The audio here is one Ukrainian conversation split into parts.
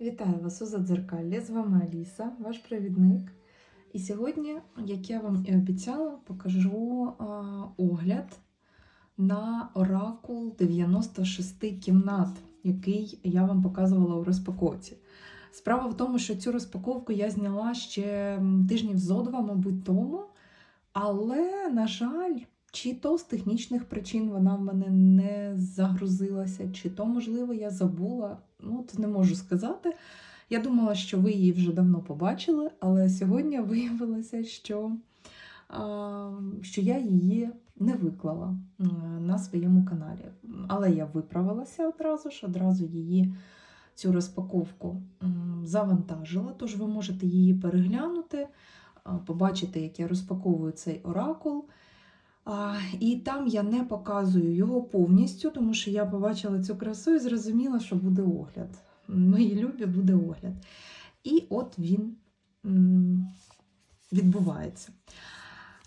Вітаю вас у Задзеркаллі, з вами Аліса, ваш провідник. І сьогодні, як я вам і обіцяла, покажу а, огляд на оракул 96 кімнат, який я вам показувала у розпаковці. Справа в тому, що цю розпаковку я зняла ще тижнів зо два, мабуть, тому. Але, на жаль, чи то з технічних причин вона в мене не загрузилася, чи то, можливо, я забула. Ну, це не можу сказати. Я думала, що ви її вже давно побачили, але сьогодні виявилося, що, що я її не виклала е, на своєму каналі. Але я виправилася одразу ж, одразу її цю розпаковку завантажила, тож ви можете її переглянути, побачити, як я розпаковую цей оракул. І там я не показую його повністю, тому що я побачила цю красу і зрозуміла, що буде огляд. Мої любі буде огляд. І от він відбувається.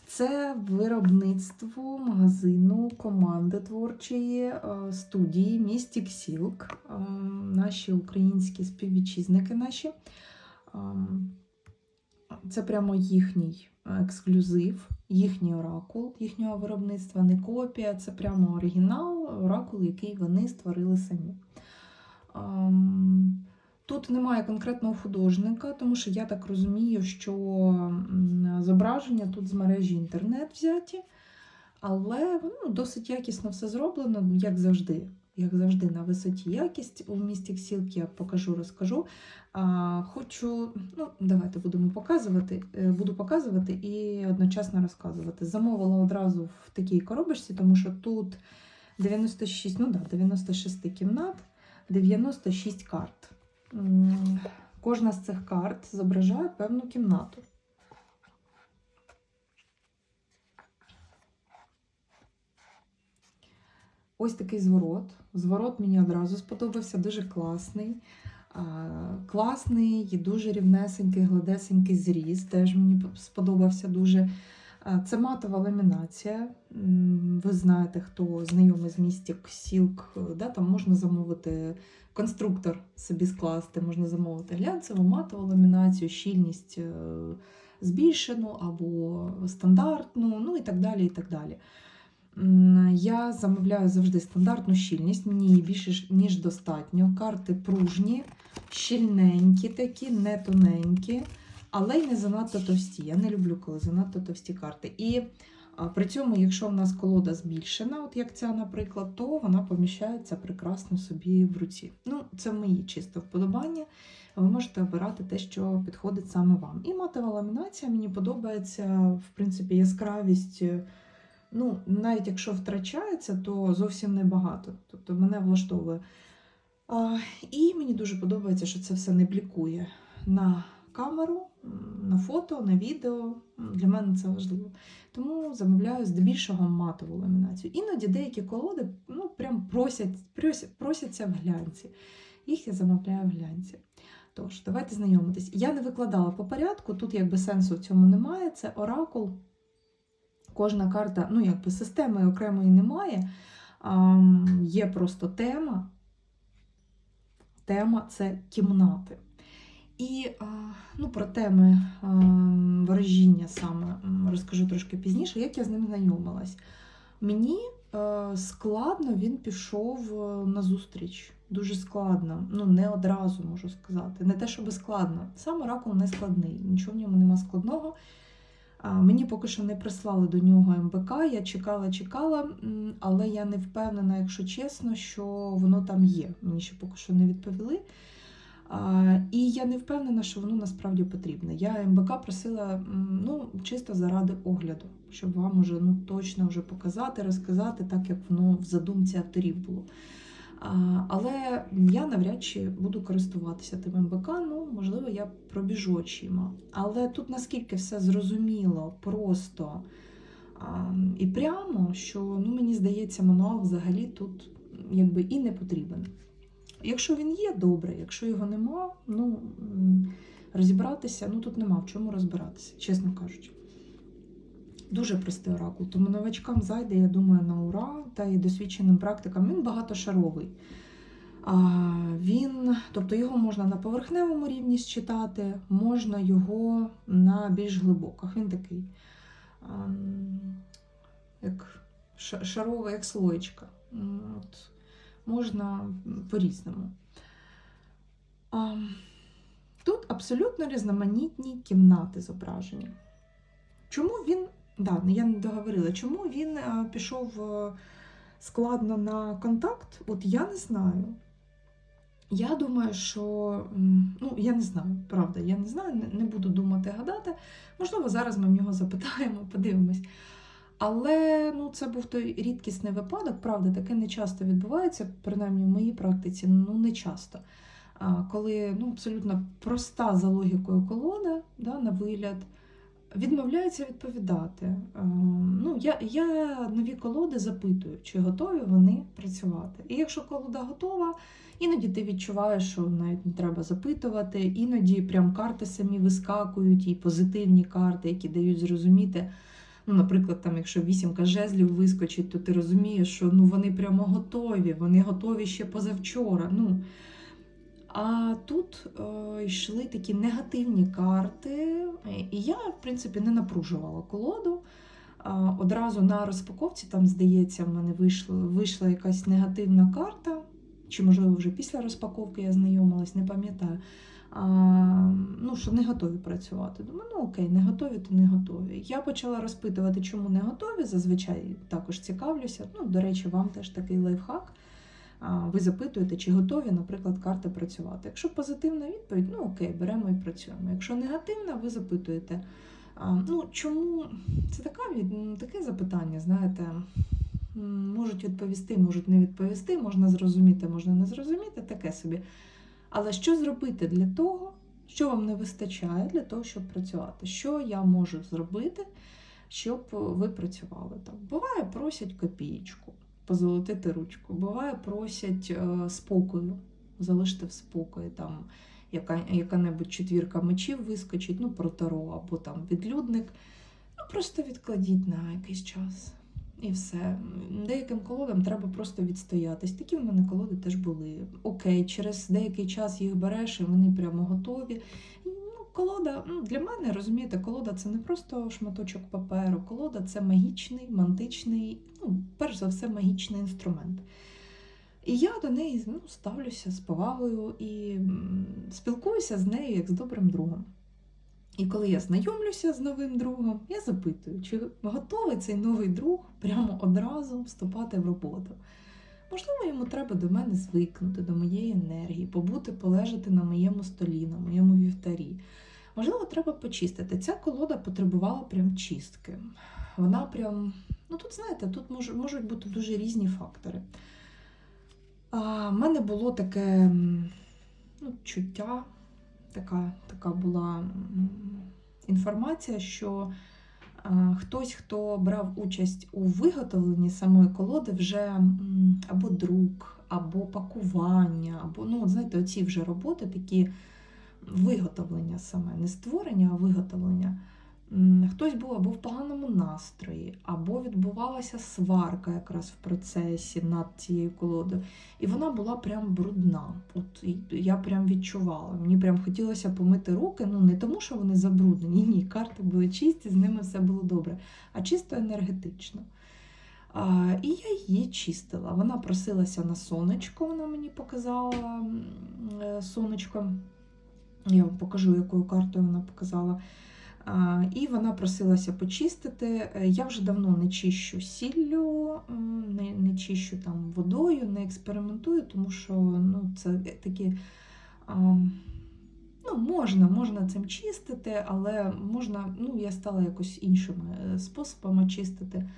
Це виробництво магазину команди творчої е, студії Містік Сілк. Е, Наші українські співвітчизники наші. Ем, Це прямо їхній ексклюзив, їхній оракул, їхнього виробництва, не копія, це прямо оригінал, оракул, який вони створили самі. Ем, Тут немає конкретного художника, тому що я так розумію, що зображення тут з мережі інтернет взяті, але ну, досить якісно все зроблено, як завжди. Як завжди, на висоті якість у місті Ксілк я покажу, розкажу. А, хочу, ну, давайте будемо показувати. е, Буду показувати і одночасно розказувати. Замовила одразу в такій коробочці, тому що тут 96, ну да, 96 кімнат, 96 карт. Кожна з цих карт зображає певну кімнату. Ось такий зворот. Зворот мені одразу сподобався, дуже класний. Класний дуже рівнесенький, гладесенький зріз. Теж мені сподобався дуже. Це матова ламінація. Ви знаєте, хто знайомий з містік Сілк, да, там можна замовити конструктор собі скласти, можна замовити глянцеву, матову ламінацію, щільність е, збільшену або стандартну, ну і так далі. і так далі. Я замовляю завжди стандартну щільність, мені її більше ніж достатньо. Карти пружні, щільненькі такі, не тоненькі, але й не занадто товсті. Я не люблю, коли занадто товсті карти. І при цьому, якщо в нас колода збільшена, от як ця, наприклад, то вона поміщається прекрасно собі в руці. Ну, це мої чисто вподобання. Ви можете обирати те, що підходить саме вам. І матова ламінація мені подобається, в принципі, яскравість. Ну, навіть якщо втрачається, то зовсім небагато. Тобто мене влаштовує. А, і мені дуже подобається, що це все не блікує на камеру, на фото, на відео. Для мене це важливо. Тому замовляю здебільшого матову ламінацію. Іноді деякі колоди ну, прям просять, просяться в глянці. Їх я замовляю в глянці. Тож, давайте знайомитись. Я не викладала по порядку, тут якби сенсу в цьому немає. Це оракул. Кожна карта, ну якби системи окремої немає. А, є просто тема. Тема це кімнати. І ну, про теми ворожіння саме розкажу трошки пізніше, як я з ним знайомилась. Мені е, складно він пішов е, на зустріч. Дуже складно. Ну, не одразу можу сказати. Не те, щоб складно. Сам оракул не складний, нічого в ньому нема складного. Мені поки що не прислали до нього МБК, я чекала, чекала, але я не впевнена, якщо чесно, що воно там є. Мені ще поки що не відповіли. І я не впевнена, що воно насправді потрібне. Я МБК просила ну, чисто заради огляду, щоб вам уже ну, точно вже показати, розказати, так як воно в задумці авторів було. Але я навряд чи буду користуватися тим МБК, ну, можливо, я пробіжу очима. Але тут наскільки все зрозуміло, просто і прямо, що ну, мені здається, мануал взагалі тут якби і не потрібен. Якщо він є, добре, якщо його нема, ну розібратися, ну тут нема в чому розбиратися, чесно кажучи. Дуже простий оракул, тому новачкам зайде, я думаю, на ура, та і досвідченим практикам він багатошаровий. А, Він, тобто його можна на поверхневому рівні считати, можна його на більш глибоких. Він такий, ам, як ша- шарова, як слоєчка. От, можна по-різному. А, Тут абсолютно різноманітні кімнати зображені. Чому він, да, я не договорила, чому він е, пішов е, складно на контакт? От я не знаю. Я думаю, що ну я не знаю, правда, я не знаю, не буду думати, гадати. Можливо, зараз ми в нього запитаємо, подивимось. Але ну, це був той рідкісний випадок, правда, таке не часто відбувається, принаймні в моїй практиці, ну не часто. Коли ну, абсолютно проста за логікою колода да, на вигляд відмовляється відповідати. Е, Ну, я, я нові колоди запитую, чи готові вони працювати. І якщо колода готова, іноді ти відчуваєш, що навіть не треба запитувати, іноді прям карти самі вискакують, і позитивні карти, які дають зрозуміти. Ну, наприклад, там, якщо вісімка жезлів вискочить, то ти розумієш, що ну, вони прямо готові, вони готові ще позавчора. Ну, а тут е, йшли такі негативні карти, і я, в принципі, не напружувала колоду. Одразу на розпаковці, там, здається, в мене вийшла, вийшла якась негативна карта, чи, можливо, вже після розпаковки я знайомилась, не пам'ятаю. А, ну, що не готові працювати. Думаю, ну окей, не готові, то не готові. Я почала розпитувати, чому не готові. Зазвичай також цікавлюся. Ну, до речі, вам теж такий лайфхак. Ви запитуєте, чи готові, наприклад, карти працювати. Якщо позитивна відповідь, ну окей, беремо і працюємо. Якщо негативна, ви запитуєте, ну чому це така таке запитання, знаєте, можуть відповісти, можуть не відповісти, можна зрозуміти, можна не зрозуміти, таке собі. Але що зробити для того, що вам не вистачає для того, щоб працювати? Що я можу зробити, щоб ви працювали там? Буває, просять копієчку позолотити ручку. Буває, просять е, спокою, залишити в спокої там яка, яка-небудь четвірка мечів вискочить, ну, про таро, або там відлюдник. Ну, просто відкладіть на якийсь час. І все. Деяким колодам треба просто відстоятись. Такі в мене колоди теж були. Окей, через деякий час їх береш, і вони прямо готові. Колода для мене, розумієте, колода це не просто шматочок паперу. Колода це магічний, мантичний, ну, перш за все, магічний інструмент. І я до неї ну, ставлюся з повагою і спілкуюся з нею як з добрим другом. І коли я знайомлюся з новим другом, я запитую, чи готовий цей новий друг прямо одразу вступати в роботу. Можливо, йому треба до мене звикнути, до моєї енергії, побути, полежати на моєму столі, на моєму вівтарі. Можливо, треба почистити. Ця колода потребувала прям чистки. Вона прям, ну тут, знаєте, тут мож, можуть бути дуже різні фактори. А, в мене було таке ну, чуття, така, така була інформація, що хтось, хто брав участь у виготовленні самої колоди, вже або друк, або пакування, або, ну, знаєте, оці вже роботи такі виготовлення саме, не створення, а виготовлення. Хтось був або в поганому настрої, або відбувалася сварка якраз в процесі над цією колодою. І вона була прям брудна. От я прям відчувала. Мені прям хотілося помити руки. Ну не тому, що вони забруднені. Ні, карти були чисті, з ними все було добре, а чисто енергетично. А, і я її чистила. Вона просилася на сонечко, вона мені показала е, сонечко. Я вам покажу, якою картою вона показала. І вона просилася почистити. Е, Я вже давно не чищу сіллю, не, не чищу там водою, не експериментую, тому що ну, це такі. Ну, можна, можна цим чистити, але можна, ну, я стала якось іншими е, способами чистити.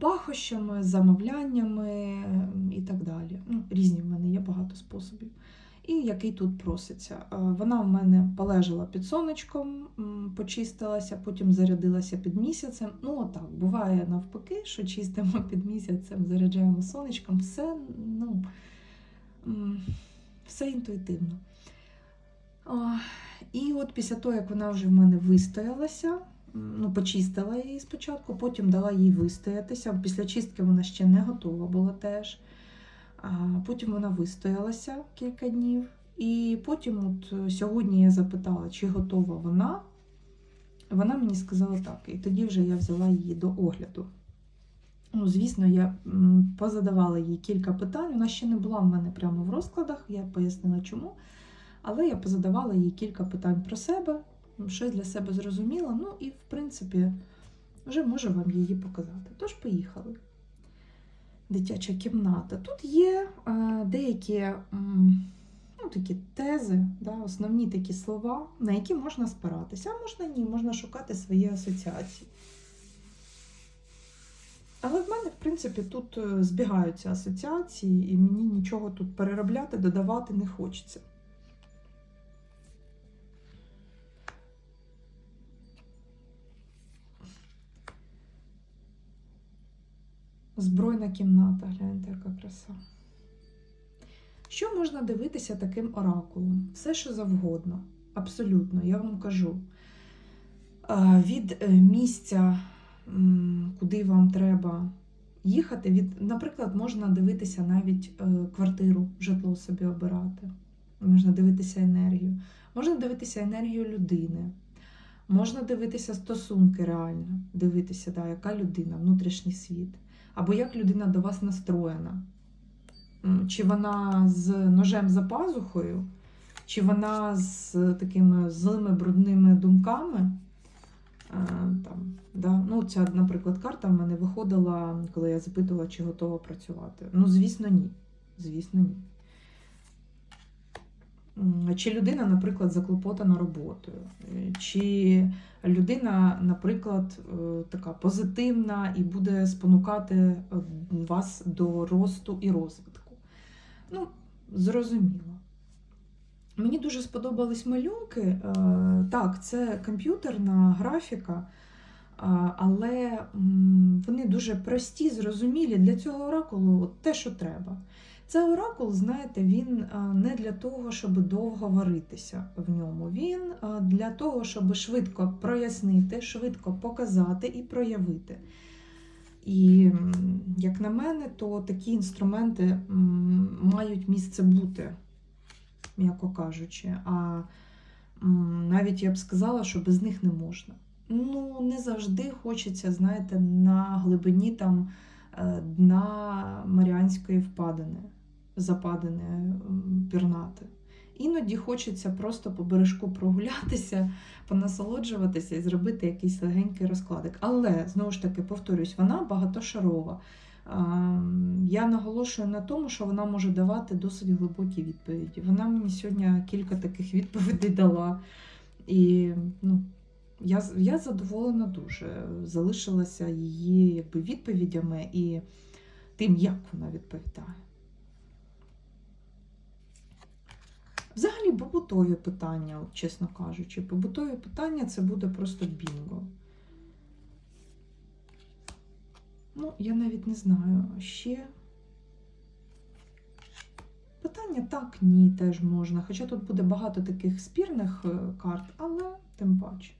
Пахощами, замовляннями і так далі. Ну, різні в мене є багато способів і який тут проситься. Е, Вона в мене полежала під сонечком, почистилася, потім зарядилася під місяцем. Ну, отак, буває навпаки, що чистимо під місяцем, заряджаємо сонечком, все, ну, все інтуїтивно. І от після того, як вона вже в мене вистоялася, ну, почистила її спочатку, потім дала їй вистоятися. Після чистки вона ще не готова була теж. Потім вона вистоялася кілька днів. І потім, от е, сьогодні я запитала, чи готова вона. Вона мені сказала так, і тоді вже я взяла її до огляду. Ну, звісно, я позадавала їй кілька питань. Вона ще не була в мене прямо в розкладах, я пояснила чому. Але я позадавала їй кілька питань про себе, щось для себе зрозуміла. Ну і, в принципі, вже можу вам її показати. Тож, поїхали. Дитяча кімната. Тут є е, деякі ну, такі тези, да, основні такі слова, на які можна спиратися, а можна ні, можна шукати свої асоціації. Але в мене, в принципі, тут е, збігаються асоціації, і мені нічого тут переробляти, додавати не хочеться. Збройна кімната, гляньте, яка краса. Що можна дивитися таким оракулом? Все, що завгодно. Абсолютно, я вам кажу. Від е, місця, куди вам треба їхати, від, наприклад, можна дивитися навіть е, квартиру, житло собі обирати. Можна дивитися енергію. Можна дивитися енергію людини. Можна дивитися стосунки реально, дивитися, да, яка людина, внутрішній світ. Або як людина до вас настроєна. Чи вона з ножем за пазухою, чи вона з такими злими брудними думками. Е, Там, да. ну, ця, наприклад, карта в мене виходила, коли я запитувала, чи готова працювати. Ну, звісно, ні. Звісно, ні. Чи людина, наприклад, заклопотана роботою, чи людина, наприклад, е, така позитивна і буде спонукати е, вас до росту і розвитку. Ну, зрозуміло. Мені дуже сподобались малюнки. Е, Так, це комп'ютерна графіка, але вони дуже прості, зрозумілі для цього оракулу те, що треба. Це оракул, знаєте, він не для того, щоб довго варитися в ньому. Він для того, щоб швидко прояснити, швидко показати і проявити. І, як на мене, то такі інструменти мають місце бути, м'яко кажучи. А навіть я б сказала, що без них не можна. Ну, не завжди хочеться, знаєте, на глибині там е, дна Маріанської впадини, западини пірнати. Іноді хочеться просто по бережку прогулятися, понасолоджуватися і зробити якийсь легенький розкладик. Але, знову ж таки, повторюсь, вона багатошарова. Я наголошую на тому, що вона може давати досить глибокі відповіді. Вона мені сьогодні кілька таких відповідей дала. І ну, я, я задоволена дуже. Залишилася її якби, відповідями і тим, як вона відповідає. Взагалі, побутові питання, чесно кажучи, побутові питання це буде просто бінго. Ну, я навіть не знаю. Ще питання так, ні, теж можна. Хоча тут буде багато таких спірних е, карт, але тим паче.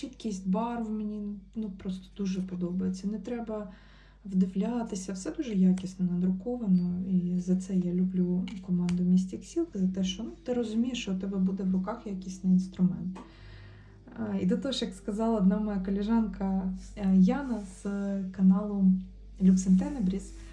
Чіткість барв мені ну, просто дуже подобається. Не треба вдивлятися, все дуже якісно надруковано. І за це я люблю команду Mystic Silk, за те, що ну, ти розумієш, що у тебе буде в руках якісний інструмент. І до того ж, як сказала одна моя коліжанка е, Яна з каналу in Tenebris, а,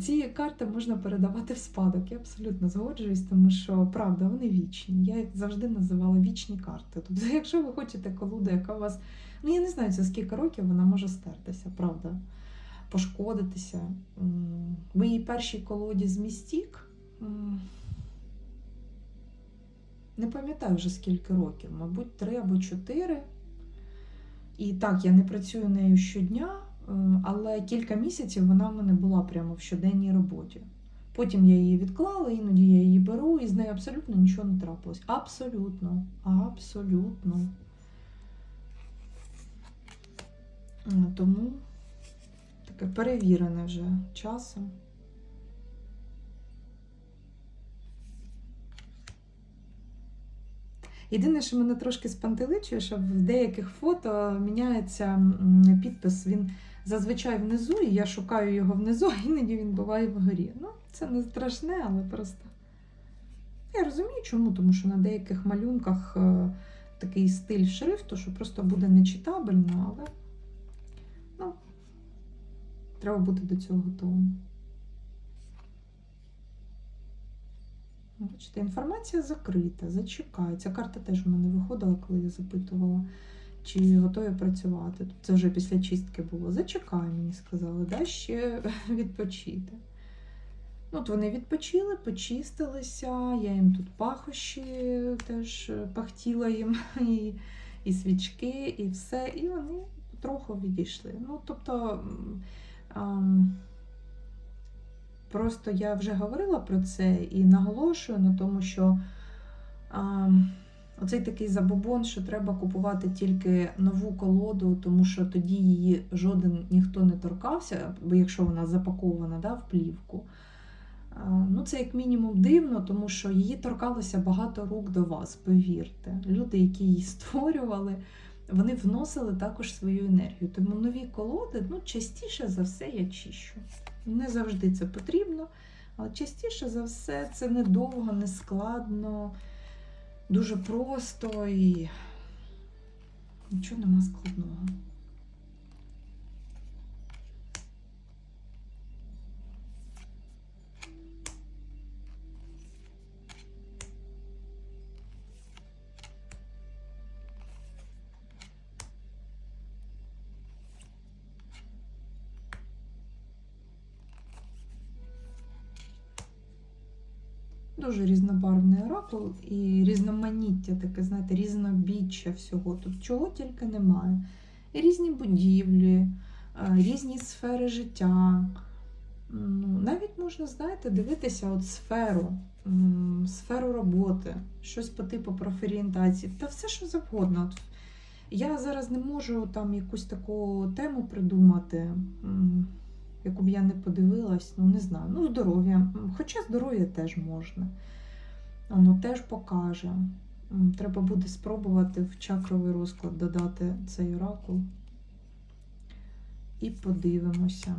ці карти можна передавати в спадок. Я абсолютно згоджуюсь, тому що правда, вони вічні. Я їх завжди називала вічні карти. Тобто, якщо ви хочете колоду, яка у вас, ну я не знаю, за скільки років вона може стертися, правда, пошкодитися. М, В моїй першій колоді з Містік. Не пам'ятаю вже скільки років, мабуть, три або чотири. І так, я не працюю нею щодня, але кілька місяців вона в мене була прямо в щоденній роботі. Потім я її відклала, іноді я її беру, і з нею абсолютно нічого не трапилось. Абсолютно. Абсолютно. Тому таке перевірене вже часом. Єдине, що мене трошки спантеличує, що в деяких фото міняється підпис. Він зазвичай внизу, і я шукаю його внизу, а іноді він буває вгорі. Ну, це не страшне, але просто. Я розумію, чому, тому що на деяких малюнках е, такий стиль шрифту, що просто буде нечитабельно, але ну, треба бути до цього готовим. Бачите, інформація закрита, зачекай. Ця карта теж в мене виходила, коли я запитувала, чи готові працювати. Це вже після чистки було. Зачекай, мені сказали, дай ще відпочити. Ну, От вони відпочили, почистилися, я їм тут пахощі теж пахтіла їм, і, і свічки, і все. І вони трохи відійшли. Ну, тобто. ам, Просто я вже говорила про це і наголошую на тому, що а, оцей такий забобон, що треба купувати тільки нову колоду, тому що тоді її жоден ніхто не торкався, якщо вона запакована да, в плівку. Ну, це як мінімум дивно, тому що її торкалося багато рук до вас, повірте. Люди, які її створювали, вони вносили також свою енергію. Тому нові колоди ну, частіше за все я чищу. Не завжди це потрібно, але частіше за все це недовго, не складно, дуже просто і нічого нема складного. Дуже різнобарвний оракул і різноманіття, таке, знаєте, різнобіччя всього. Тут чого тільки немає. І різні будівлі, е, різні сфери життя. Ну, Навіть можна, знаєте, дивитися от сферу, сферу роботи, щось по типу профорієнтації, та все, що завгодно. Я зараз не можу там якусь таку тему придумати, яку б я не подивилась, ну не знаю, ну здоров'я. Хоча здоров'я теж можна. Воно теж покаже. Треба буде спробувати в чакровий розклад додати цей оракул. І подивимося.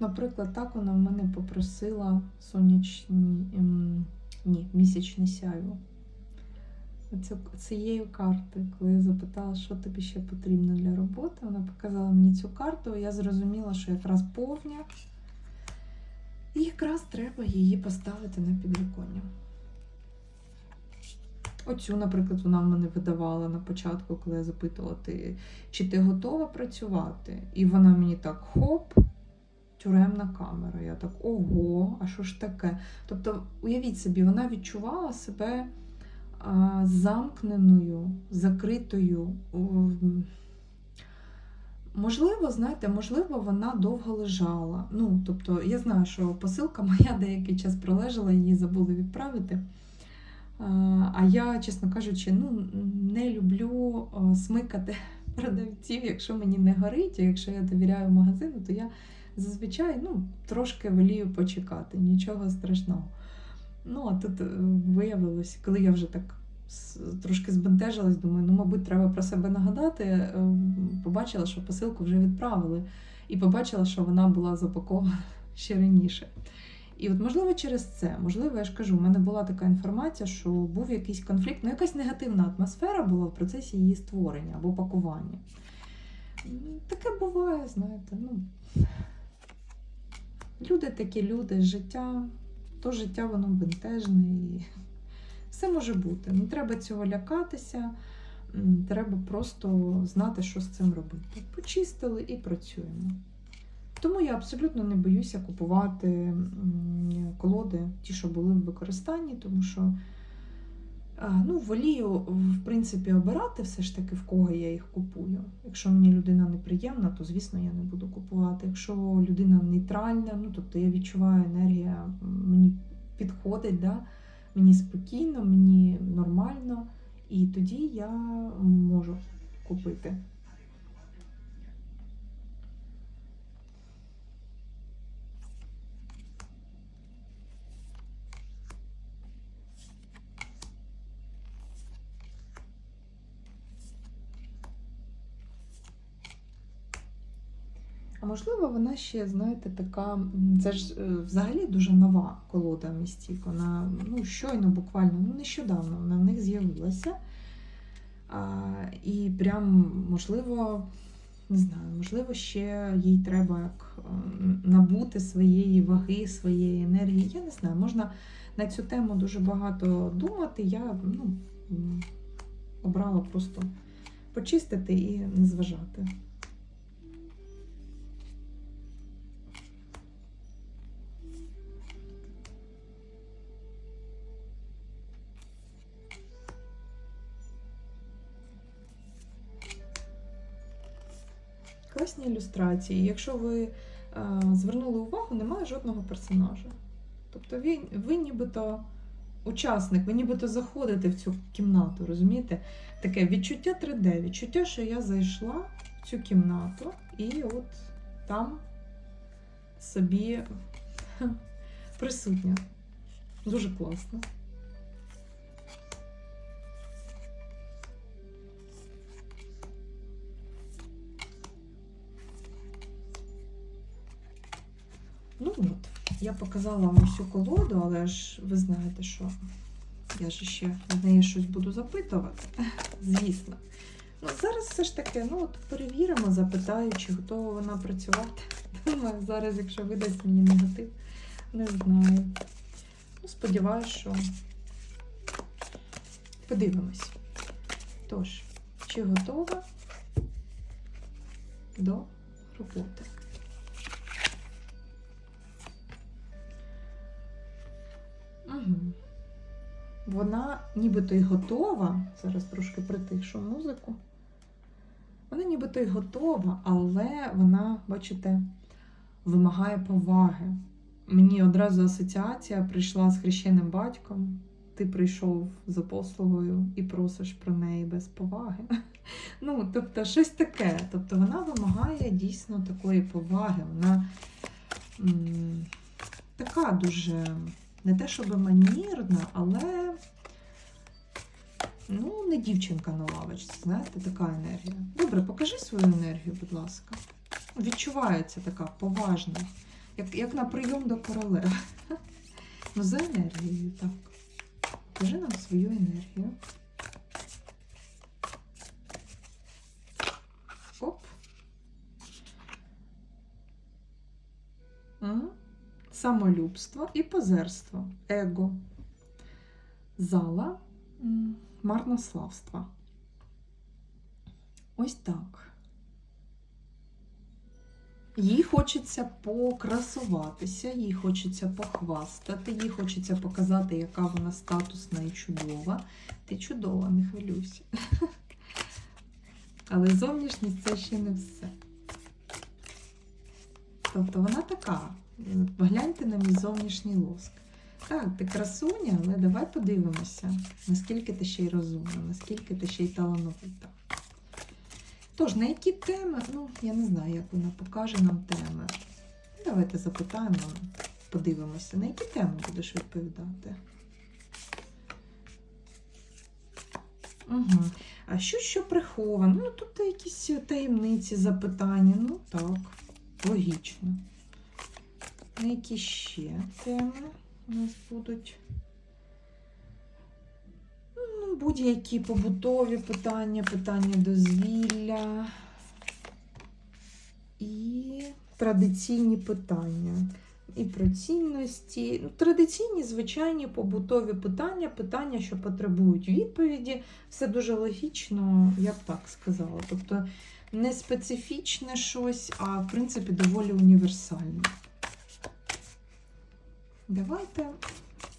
Наприклад, так вона в мене попросила сонячні, ем, ні, місячне сяйво. Оцю, цією картою, коли я запитала, що тобі ще потрібно для роботи, вона показала мені цю карту, і я зрозуміла, що якраз повня. І якраз треба її поставити на підвіконня. Оцю, наприклад, вона в мене видавала на початку, коли я запитувала, ти, чи ти готова працювати? І вона мені так хоп, тюремна камера. Я так, ого, а що ж таке? Тобто, уявіть собі, вона відчувала себе а, замкненою, закритою. Можливо, знаєте, можливо, вона довго лежала. Ну, тобто, я знаю, що посилка моя деякий час пролежала, її забули відправити. А, я, чесно кажучи, ну, не люблю смикати продавців, якщо мені не горить, а якщо я довіряю магазину, то я зазвичай ну, трошки волію почекати, нічого страшного. Ну, а тут е, виявилось, коли я вже так трошки збентежилась, думаю, ну, мабуть, треба про себе нагадати. е, Побачила, що посилку вже відправили, і побачила, що вона була запакована ще раніше. І от, можливо, через це, можливо, я ж кажу, у мене була така інформація, що був якийсь конфлікт, ну якась негативна атмосфера була в процесі її створення або пакування. Таке буває, знаєте, ну. Люди такі люди, життя, то життя воно бентежне і все може бути. Не треба цього лякатися, треба просто знати, що з цим робити. Почистили і працюємо. Тому я абсолютно не боюся купувати колоди, ті, що були в використанні, тому що ну, волію, в принципі, обирати все ж таки, в кого я їх купую. Якщо мені людина неприємна, то звісно я не буду купувати. Якщо людина нейтральна, ну тобто я відчуваю енергія, мені підходить, да? мені спокійно, мені нормально, і тоді я можу купити. Можливо, вона ще, знаєте, така. Це ж е, взагалі дуже нова колода містік. Вона ну, щойно, буквально, ну нещодавно вона в них з'явилася. І прям, можливо, не знаю, можливо, ще їй треба як набути своєї ваги, своєї енергії. Я не знаю, можна на цю тему дуже багато думати. Я ну, обрала просто почистити і не зважати. Класні ілюстрації. Якщо ви е, звернули увагу, немає жодного персонажа. Тобто ви, ви нібито учасник, ви нібито заходите в цю кімнату, розумієте? Таке відчуття 3D, відчуття, що я зайшла в цю кімнату і от там собі присутня. Дуже класно. Ну от, я показала вам всю колоду, але ж ви знаєте, що я ж ще з неї щось буду запитувати. Звісно. Ну, зараз все ж таки, ну от перевіримо, запитаю, чи готова вона працювати. Думаю, зараз, якщо видасть мені негатив, не знаю. Ну, сподіваюсь, що подивимось. Тож, чи готова до роботи? Вона нібито й готова. Зараз трошки притишу музику. Вона нібито й готова, але вона, бачите, вимагає поваги. Мені одразу асоціація прийшла з хрещеним батьком. Ти прийшов за послугою і просиш про неї без поваги. Ну, тобто, щось таке. Тобто вона вимагає дійсно такої поваги. Вона м, така дуже не те, щоб манірна, але ну, не дівчинка на лавочці, знаєте, така енергія. Добре, покажи свою енергію, будь ласка. Відчувається така поважна, як, як на прийом до королеви. Ну, за енергією, так. Покажи нам свою енергію. Оп. М самолюбство і позерство, его, зала марнославства. Ось так. Їй хочеться покрасуватися, їй хочеться похвастати, їй хочеться показати, яка вона статусна і чудова. Ти чудова, не хвилюйся. Але зовнішність це ще не все. Тобто вона така. Погляньте на мій зовнішній лоск. Так, ти красуня, але давай подивимося, наскільки ти ще й розумна, наскільки ти ще й талановита. Тож, на які теми, ну, я не знаю, як вона покаже нам теми. Давайте запитаємо, подивимося, на які теми будеш відповідати. Угу. А що що приховано? Ну, тут якісь таємниці запитання. Ну так, логічно. На які ще теми у нас будуть? Ну, будь-які побутові питання, питання дозвілля і традиційні питання. І про цінності. Ну, традиційні, звичайні побутові питання, питання, що потребують відповіді. Все дуже логічно, я б так сказала. Тобто не специфічне щось, а в принципі доволі універсальне. Давайте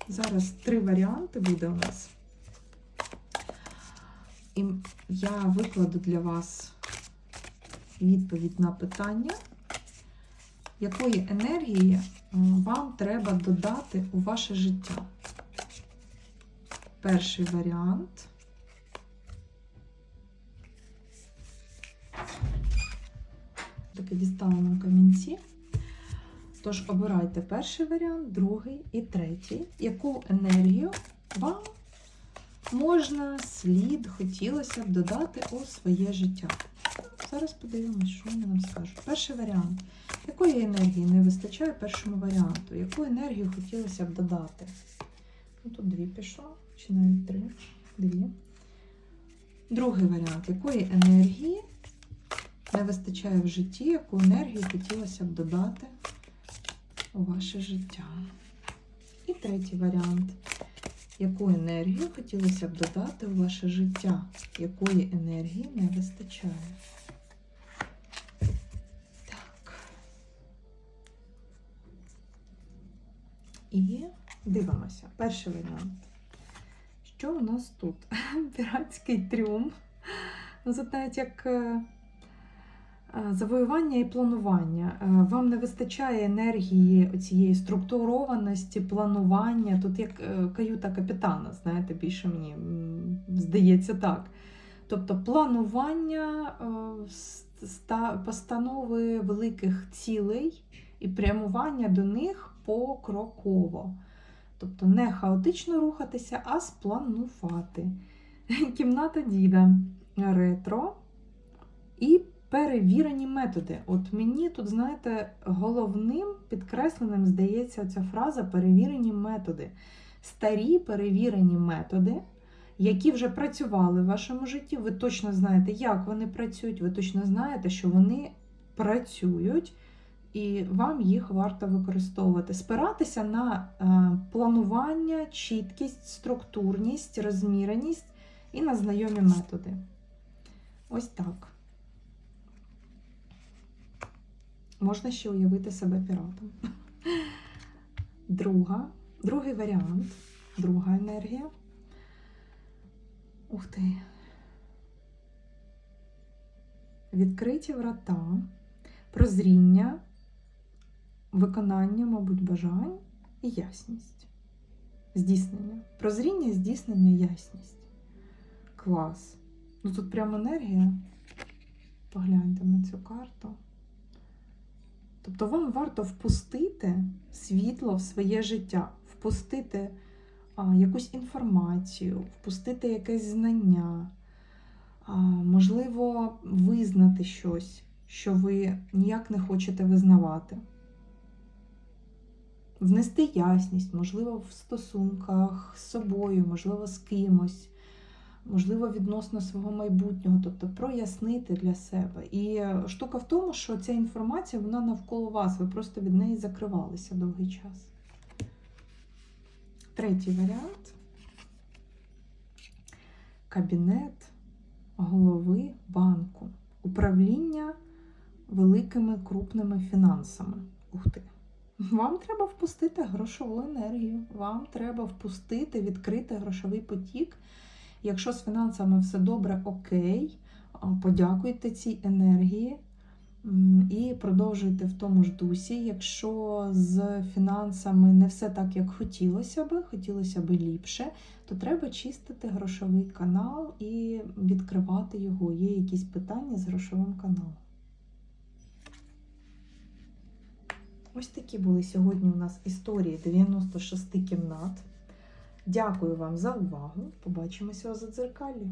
зараз три варіанти буде у нас. І я викладу для вас відповідь на питання, якої енергії е, вам треба додати у ваше життя. Перший варіант. Таке дістала нам камінці. Тож обирайте перший варіант, другий і третій. Яку енергію вам можна, слід, хотілося б додати у своє життя? Зараз подивимось, що вони нам скажуть. Перший варіант. Якої енергії не вистачає першому варіанту? Яку енергію хотілося б додати? Ну, тут дві пішло, чи навіть три. Дві. Другий варіант. Якої енергії не вистачає в житті, яку енергію хотілося б додати у ваше життя? І третій варіант. Яку енергію хотілося б додати у ваше життя? Якої енергії не вистачає? Так. І дивимося. Перший варіант. Що у нас тут? Піратський трюм. Ну, навіть як е, завоювання і планування. Е, Вам не вистачає енергії цієї структурованості, планування. Тут як е, каюта капітана, знаєте, більше мені здається так. Тобто планування е, постанови великих цілей і прямування до них покроково. Тобто не хаотично рухатися, а спланувати. Кімната діда ретро і перевірені методи. От мені тут, знаєте, головним підкресленим здається ця фраза перевірені методи. Старі перевірені методи, які вже працювали в вашому житті. Ви точно знаєте, як вони працюють, ви точно знаєте, що вони працюють, і вам їх варто використовувати. Спиратися на е, планування, чіткість, структурність, розміреність і на знайомі методи. Ось так. Можна ще уявити себе піратом. Друга, другий варіант, друга енергія. Ух ти. Відкриті врата, прозріння, виконання, мабуть, бажань і ясність. Здійснення. Прозріння, здійснення, ясність. Клас. Ну тут прям енергія. Погляньте на цю карту. Тобто вам варто впустити світло в своє життя, впустити а, якусь інформацію, впустити якесь знання, а, можливо, визнати щось, що ви ніяк не хочете визнавати. Внести ясність, можливо, в стосунках з собою, можливо, з кимось, можливо, відносно свого майбутнього, тобто прояснити для себе. І штука в тому, що ця інформація вона навколо вас, ви просто від неї закривалися довгий час. Третій варіант кабінет голови банку, управління великими крупними фінансами. Ух ти! Вам треба впустити грошову енергію, вам треба впустити, відкрити грошовий потік. Якщо з фінансами все добре, окей, подякуйте цій енергії і продовжуйте в тому ж дусі. Якщо з фінансами не все так, як хотілося би, хотілося би ліпше, то треба чистити грошовий канал і відкривати його. Є якісь питання з грошовим каналом. Ось такі були сьогодні у нас історії 96 кімнат. Дякую вам за увагу. Побачимося у задзеркалі.